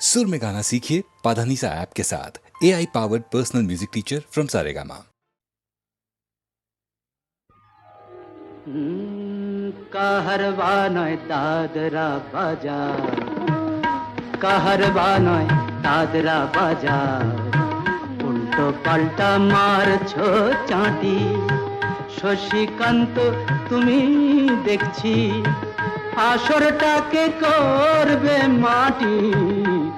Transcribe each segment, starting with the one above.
सुर में गाना सीखिए पाधानीसा ऐप के साथ A I powered personal music teacher from Saregama Kaharwa নয় দাদরা বাজার কাহারবা নয় দাদরা বাজার উল্টো পাল্টা মারছো চাঁটি শশীকান্ত তুমি দেখছি আসরটাকে করবে মাটি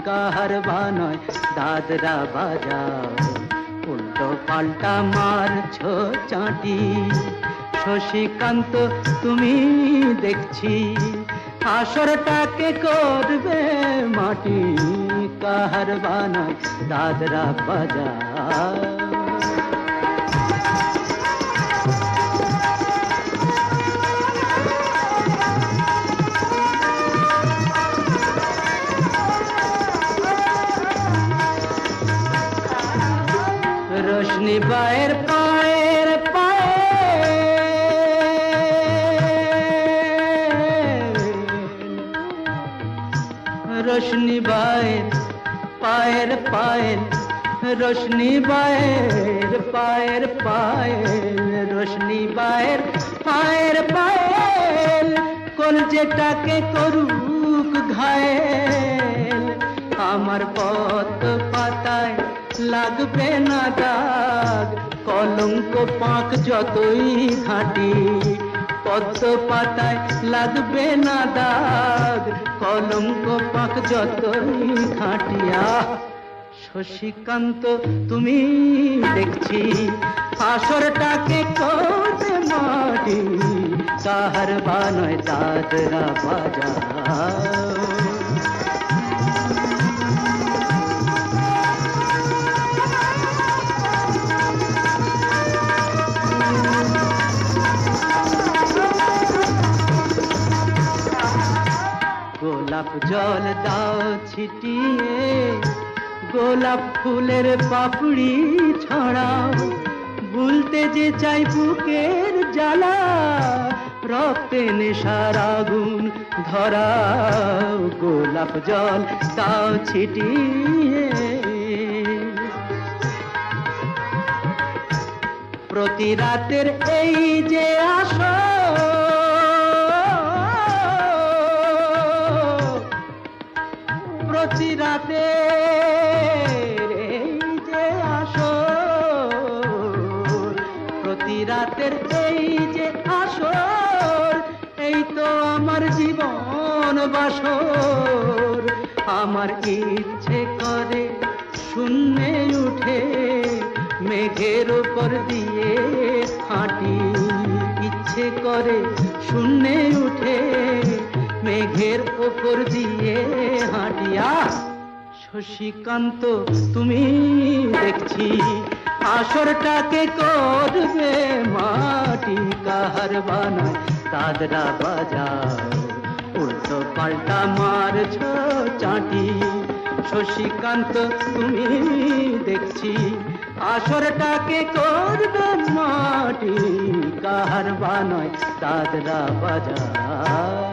কাহারবা বানয়, দাদরা বাজার উল্টো পাল্টা মারছ চাঁটি। শশীকান্ত, তুমি দেখছি, আসরটাকে করবে মাটি। কাহার বানয়, দাদরা বাজার বায়ের পায়ের পায়ে। রোশনি বায়ের পায়ের পায়ের রোশনি বায়ের পায়ের পায়ের রোশনি বায়ের পায়ের পায়ের কোন যেটাকে করুক ঘায়েল। আমার পথ পাতায় লাগবে না দাগ কলঙ্ক পাক যতই ঘাঁটি পদ্ম পাতায় লাগবে না দাগ, কলঙ্ক পাক যতই ঘাঁটিয়া শশীকান্ত, তুমি দেখছি আসরটাকে করতে মাটি কাহার বানয় দাদরা বাজার। গোলাপ জল দাও ছিটিয়ে, গোলাপ ফুলের পাপড়ি ছড়াও। ভুলতে যে চাই বুকের জ্বালা, রক্তে নেশার আগুন ধরাও। গোলাপ জল দাও ছিটিয়ে। প্রতি রাতের এই যে আসো রাতে এই যে আসো। প্রতি রাতের এই যে আসর এই তো আমার জীবন বাসর। আমার ইচ্ছে করে শূন্যে উঠে মেঘের উপর দিয়ে হাঁটি। ইচ্ছে করে শূন্যে উঠে মেঘের ওপর দিয়ে হাঁটিয়া শশীকান্ত, তুমি দেখছি আসরটাকে করবে মাটি কাহার বানায় দাদরা বাজার। উল্টো পাল্টা মারছ চাটি। শশীকান্ত, তুমি দেখছি আসরটাকে করবে মাটি কাহার বানায় দাদরা বাজার।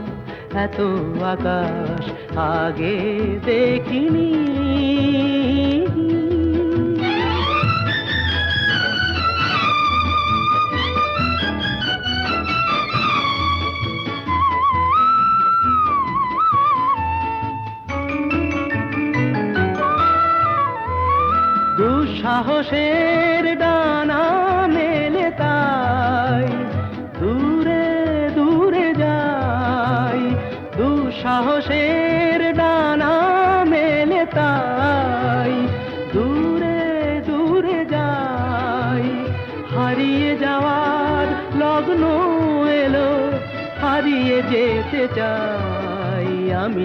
এত আকাশ আগে দেখিনি। দুঃসাহসের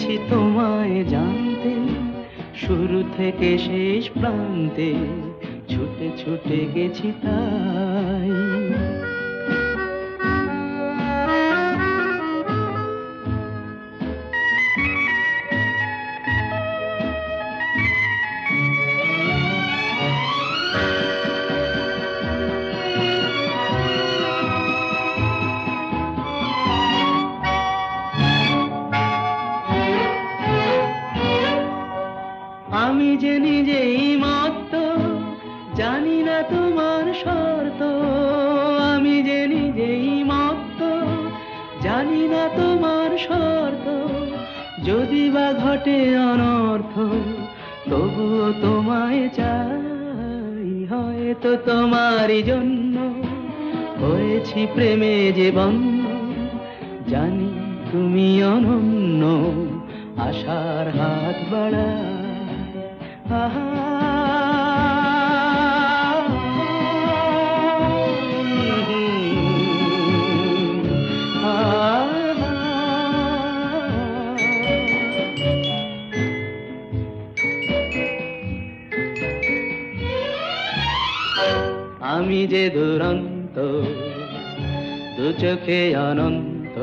চেয়েছি তোমায় জানতে। শুরু থেকে শেষ প্রান্তে ছুটে ছুটে গেছি তাই অনর্থ তবুও তোমায় চাই। হয়তো তোমারই জন্য হয়েছি প্রেমে যে বন্ধ জানি তুমি অনন্য, আশার হাত বাড়া আহা যে দুরন্ত, দু চোখে অনন্ত,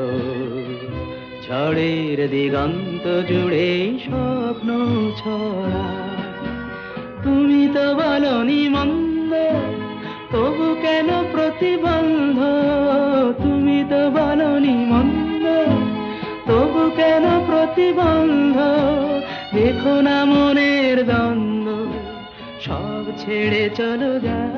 ঝড়ের দিগন্ত জুড়ে স্বপ্ন ছড়া। তুমি তো বলনি মন্দ, তবু কেন প্রতিবন্ধ? তুমি তো বলনি মন্দ, তবু কেন প্রতিবন্ধ? দেখো না মনের দ্বন্দ্ব, সব ছেড়ে চলো যাই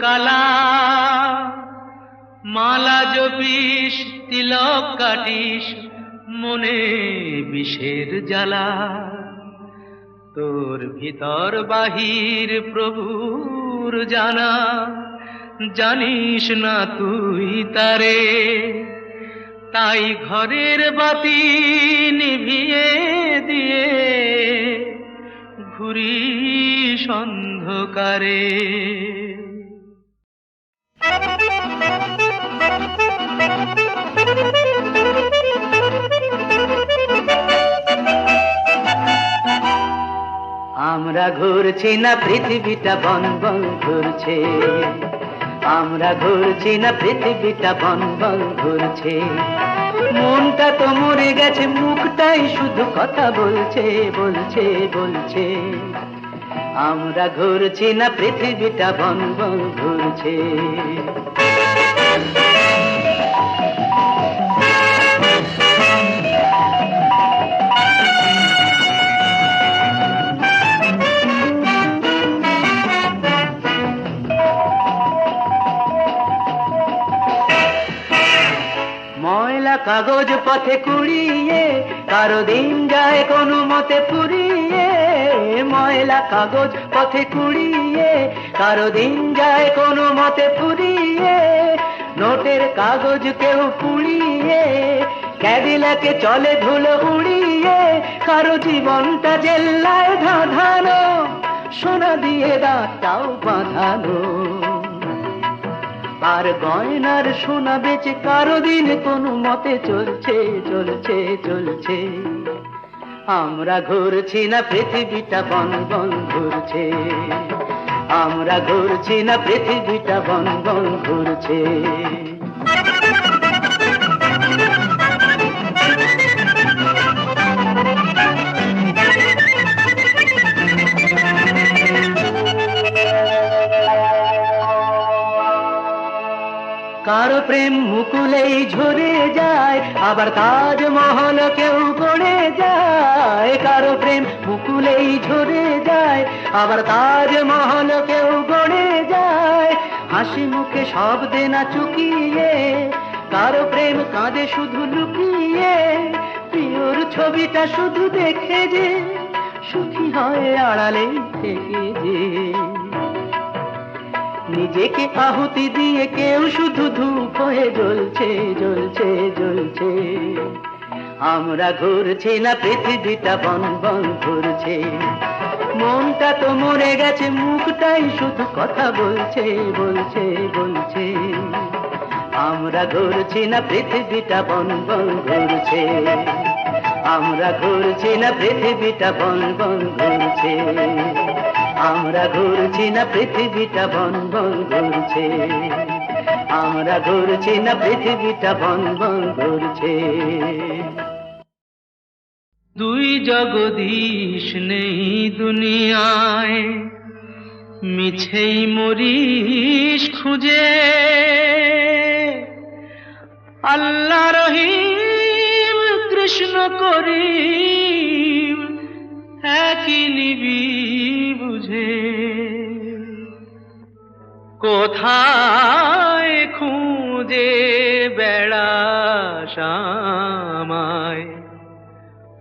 কালা, মালা জপিস, তিলক কাটিস, মনে বিষের জ্বালা। তোর ভিতর বাহির প্রভুর জানা, জানিস না তুই তারে। তাই ঘরের বাতি নিভিয়ে দিয়ে ঘুরি অন্ধকারে। আমরা ঘুরছি না পৃথিবীটা বন বন ঘুরছে। আমরা ঘুরছি না পৃথিবীটা বন বন ঘুরছে। মনটা তো মরে গেছে, মুখটাই শুধু কথা বলছে বলছে বলছে। আমরা ঘুরছি না পৃথিবীটা বন বন ঘুরছে। কাগজ পথে কুড়িয়ে, কারও দিন যায় কোনো মতে পুরিয়ে ময়লা কাগজ পথে কুড়িয়ে, কারও দিন যায় কোনো মতে পুরিয়ে নোটের কাগজ কেউ পুড়িয়ে, ক্যাডিলাকে চলে ধুলো উড়িয়ে। কারও জীবনটা জেল্লায় ধাঁধানো, সোনা দিয়ে দাঁতটাও বাঁধানো। আর গয়নার সোনা বেচে কারও দিন কোনো মতে চলছে চলছে চলছে। আমরা ঘুরছি না, পৃথিবীটা বন বন ঘুরছে। আমরা ঘুরছি না, পৃথিবীটা বন বন ঘুরছে। কারও প্রেম মুকুলেই ঝরে যায়, আবার তাজমহল কেউ গড়ে যায়। কারও প্রেম মুকুলেই ঝরে যায়, আবার তাজমহল কেউ গড়ে যায়। হাসি মুখে সব দেনা চুকিয়ে, কারও প্রেম কাঁদে শুধু লুকিয়ে। প্রিয়র ছবিটা শুধু দেখে যে, সুখী হয় আড়ালে থেকে যে। নিজেকে আহুতি দিয়ে কেউ শুধু ধূপ হয়ে জ্বলছে জ্বলছে জ্বলছে। আমরা ঘুরছি না পৃথিবীটা বন বন ঘুরছে। মনটা তো মরে গেছে, মুখটাই শুধু কথা বলছে বলছে বলছে। আমরা ঘুরছি না পৃথিবীটা বন বন ঘুরছে। আমরা ঘুরছি না পৃথিবীটা বন বন ঘুরছে। আমরা ঘুরছি না, পৃথিবীটা বন বন ঘুরছে। আমরা ঘুরছি না, পৃথিবীটা বন বন ঘুরছে। দুই জগদীশ নেই দুনিয়ায়, মিছেই মরিস খুঁজে। আল্লাহ রহিম, কৃষ্ণ করিম, একই নিবি বুঝে। কোথায় খুঁজে বেড়াস আমায়?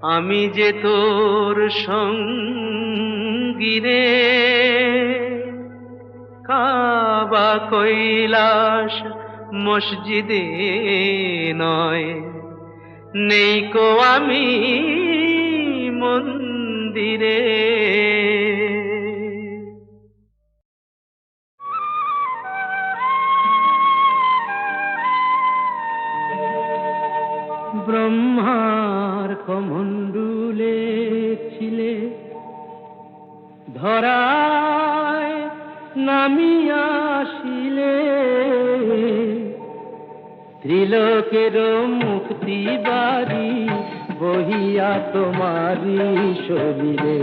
আমি যে তোর সঙ্গীরে কাবা কৈলাস মসজিদে নয়। নেই কো আমি মন্দিরে। ব্রহ্মার কমণ্ডুলে ছিলে। ধরায় নামিয়া আসিলে। ত্রিলোকের মুক্তি বাড়ি বহিয়া তোমারি শরীরে।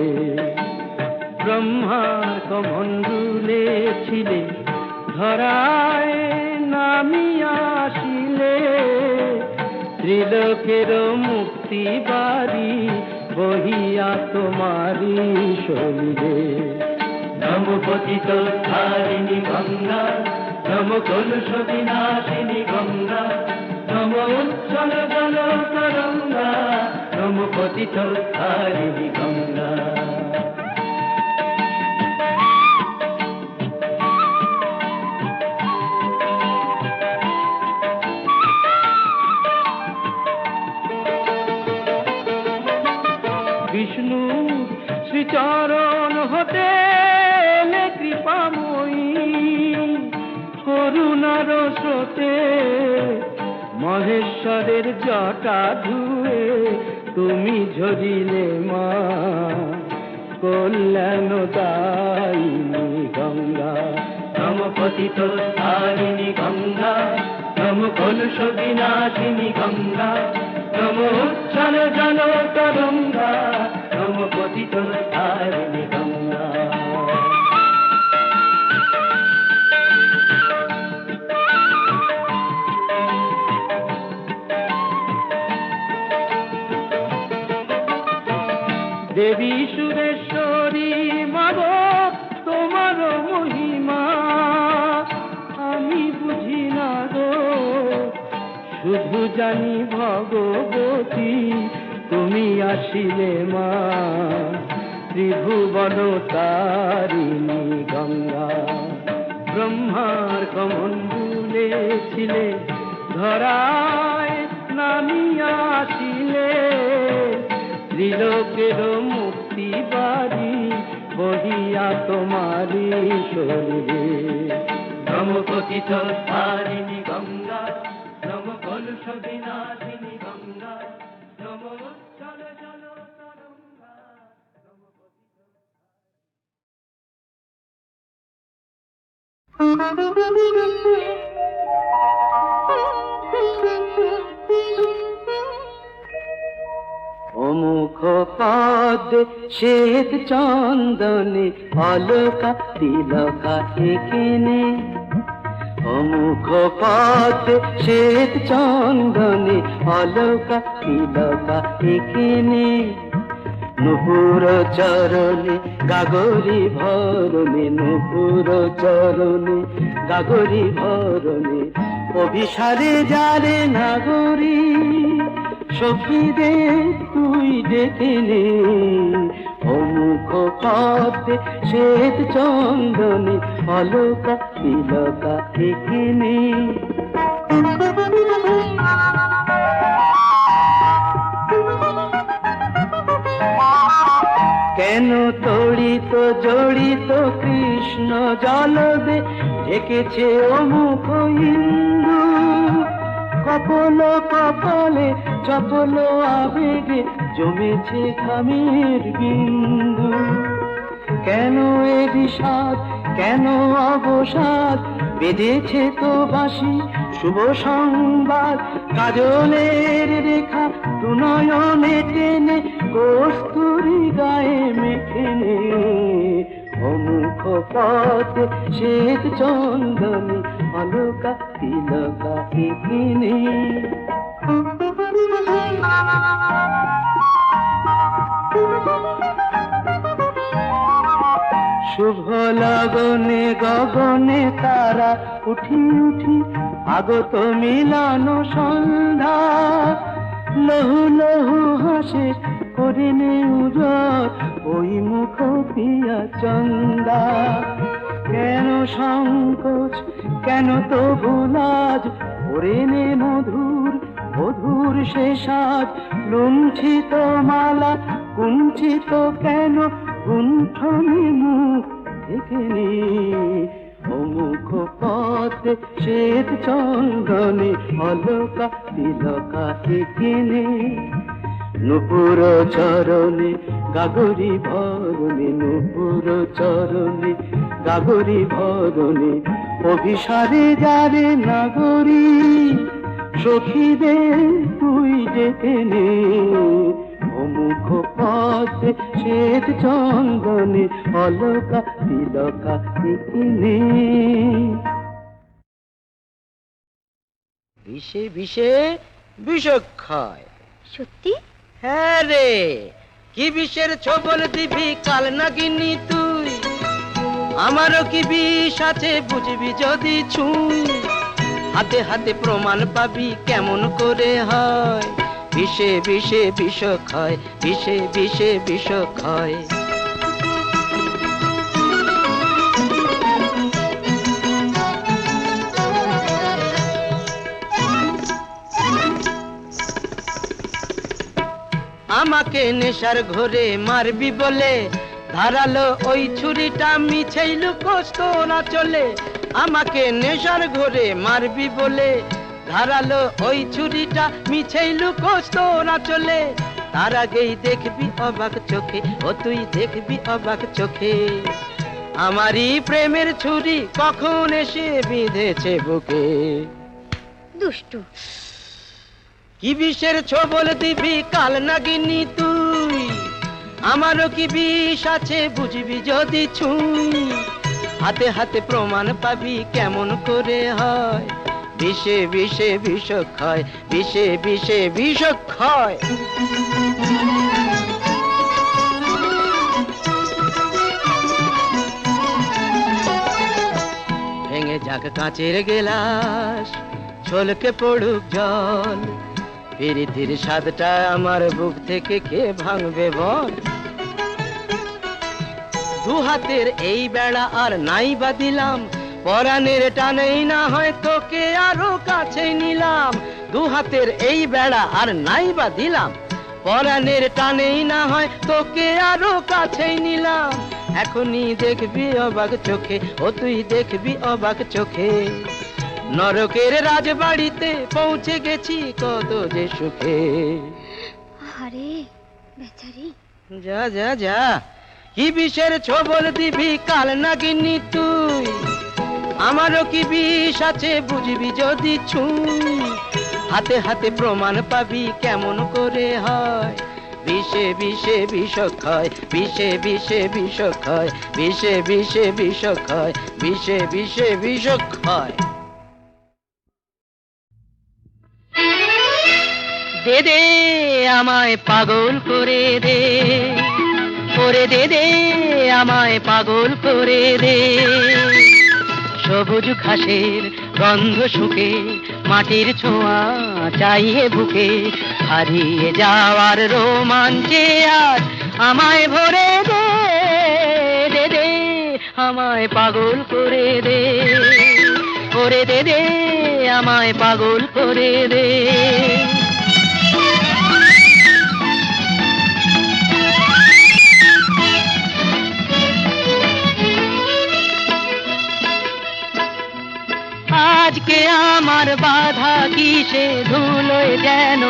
ব্রহ্মার কমণ্ডুলে ছিলে। ধরায় নামিয়া আসিলে। ত্রিলোকের মুক্তি বাড়ি, বহিয়া তোমারি শরীরে নম পতিত ধারিণী গঙ্গা নম কলুষ বিনাশিনী গঙ্গা, নম উচ্ছল জল তরঙ্গা নম পতিত ধারিণী গঙ্গা। বিষ্ণু, শ্রীচরণ হতে কৃপাময়ী করুণার স্রোতে মহেশ্বরের জটা ধুয়ে তুমি ঝরিলে মা। কল্যাণ দায়িনী গঙ্গা নম পতিত তারিণী গঙ্গা নম কলুষ বিনাশিনী গঙ্গা নম উচ্ছল জল তরঙ্গা। দেবী সুরেশ্বরী মাগ তোমার মহিমা। আমি বুঝি না গো শুধু জানি ভগবতী। তুমি আসিলে মা, ত্রিভুবন তারিণী গঙ্গা। ব্রহ্মার কমণ্ডুলে ছিলে, ধরায় নামিয়া আসিলে। ত্রিলোকের মুক্তি বাড়ি বহিয়া তোমারি শরীরে। নম পতিত তারিণী অমুখ পদ শ্বেত চন্দনে অলকা তিলকা এখানে অমুখ পদ শ্বেত চন্দনে অলকা তিলকা এখানে নুপুর চরণে, গাগরি ভরণে নুপুর চরণে, গাগরি ভরণে, অভিসারে যারে নাগরী সখীদে তুই ডেকে নে। অমুখ পথে শ্বেত চন্দনে, অলকা তিলকা এখানে জড়িত কৃষ্ণ জলদে ঢেকেছে অমুখ ইন্দু কপল কপালে, চপল আবেগে জমেছে খামের বিন্দু। কেন এ বিষাদ, কেন অবসাদ? বেঁধেছে তো বাসি শুভ সংবাদ। কাজলের রেখা দুনয়নে টেনে, কস্তুরি গায়ে মেখে নে অমুখ পথ শ্বেত চন্দনী অলকা তিলকা এখানে শুভ লগনে গগনে তারা উঠি উঠি আগত মিলান সন্ধ্যা। লহু লহু হাসে করিনে উজর ওই মুখ পিয়া চন্দা। কেন সংকোচ, কেন তো ভুলাজ ওরেনে মধুর মধুর সে সাজ। লুণ্ঠিত মালা কুঞ্চিত কেন? গুণ্ঠনে মুখ থেকে নে। অমুখ পথে শ্বেত চন্দনে, অলকা তিলকা থেকে নে। নুপুর চরণে গাগরি ভরণে নুপুর চরণে গাগরি ভরণে অভিসারে যারে নাগরী সখীদের তুই যেতে নে। অমুখ পথে শ্বেত চন্দনে অলকা তিলকা কিনে বিষে বিষে বিষক্ষয়। সত্যি? হ্যাঁ রে। কি বিষের ছবল দিবি কাল নাগিনি তুই? আমারও কি বিষ আছে বুঝবি যদি ছুঁই? হাতে হাতে প্রমাণ পাবি কেমন করে হয়? বিষে বিষে বিষ ক্ষয় বিষে বিষে বিষ ক্ষয় আমাকে নেশার ঘরে মারবি বলে। ধারালো ওই ছুরিটা মিছেই লুকোস্ত না চলে। আমাকে নেশার ঘরে মারবি বলে। ধারালো ওই ছুরিটা মিছেই লুকোস্ত না চলে। তার আগেই দেখবি অবাক চোখে, ও তুই দেখবি অবাক চোখে। আমারই প্রেমের ছুরি কখন এসে বিঁধেছে বুকে। দুষ্টু। কি বিষের ছবল দিবি কাল নাগিনি তুই? আমারও কি বিষ আছে বুঝবি যদি ছুঁই? হাতে হাতে প্রমাণ পাবি কেমন করে হয়? বিষে বিষে বিষ ক্ষয় বিষে বিষে বিষ ক্ষয় ভেঙে যাক কাঁচের গেলাস, ছলকে পড়ুক জল। পিরিতির স্বাদটা আমার বুক থেকে কে ভাঙবে বল? দু হাতের এই বেড়া আর নাই বা দিলাম। পরাণের টানেই না হয় তোকে আরও কাছে নিলাম। দু হাতের এই বেড়া আর নাই বা দিলাম। পরাণের টানেই না হয় তোকে আরও কাছে নিলাম। এখনই দেখবি অবাক চোখে, ও তুই দেখবি অবাক চোখে। নরকের রাজবাড়িতে পৌঁছে গেছি কত যে সুখে। আরে বেচারি। যা যা যা। কি বিষের ছবল দিবি কাল নাগিনি তুই? আমারও কি বিষ আছে বুঝবি যদি ছুঁই? হাতে হাতে প্রমাণ পাবি কেমন করে হয়? বিষে বিষে বিষ ক্ষয় বিষে বিষে বিষ ক্ষয় বিষে বিষে বিষ ক্ষয় বিষে বিষে বিষ দে দে, আমায় পাগল করে দে। করে দে দে, আমায় পাগল করে দে। সবুজ ঘাসের গন্ধ শুকে, মাটির ছোঁয়া চাইয়ে বুকে। হারিয়ে যাওয়ার রোমাঞ্চে আজ আমায় ভরে দে দে দে, আমায় পাগল করে দে। করে দে দে, আমায় পাগল করে দে। আজকে আমার বাধা কিসে? ধুলোয় যেন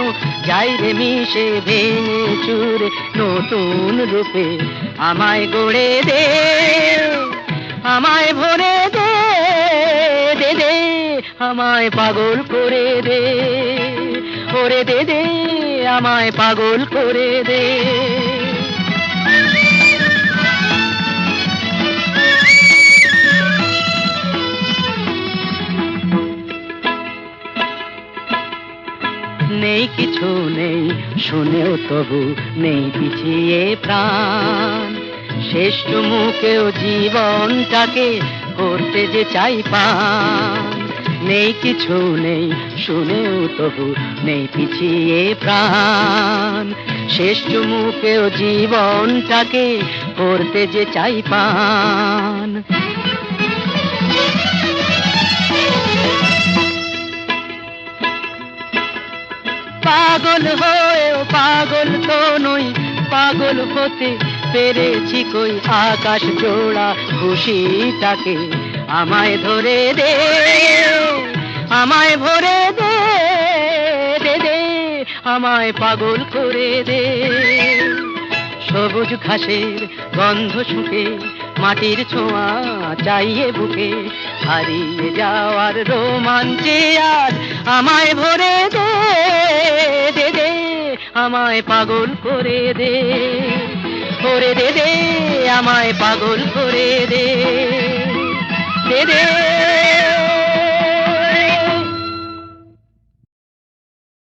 যাই রে মিশে ভেঙে চুরে নতুন রূপে। আমায় গড়ে দে, আমায় ভরে দে দে দে, আমায় পাগল করে দে। করে দে দে, আমায় পাগল করে দে। নেই, কিছু নেই, শুনেও তবু নেই পিছিয়ে প্রাণ। শেষ মুখেও জীবনটাকে করতে যে চাই পান। নেই, কিছু নেই, শুনেও তবু নেই পিছিয়ে প্রাণ। শেষ মুখেও জীবনটাকে করতে যে চাই পান। পাগল হয়েও পাগল তো নই, পাগল হতে পেরেছি কই আকাশ জোড়া খুশিটাকে। আমায় ধরে দে, আমায় ভরে দে দে দে, আমায় পাগল করে দে। সবুজ ঘাসের গন্ধ শুকে, মাটির ছোঁয়া চাইয়ে বুকে, হারিয়ে যাওয়ার রোমাঞ্চে আজ আমায় ভরে দে দে দে, আমায় পাগল করে দে। করে দে দে, আমায় পাগল করে দে। দে দে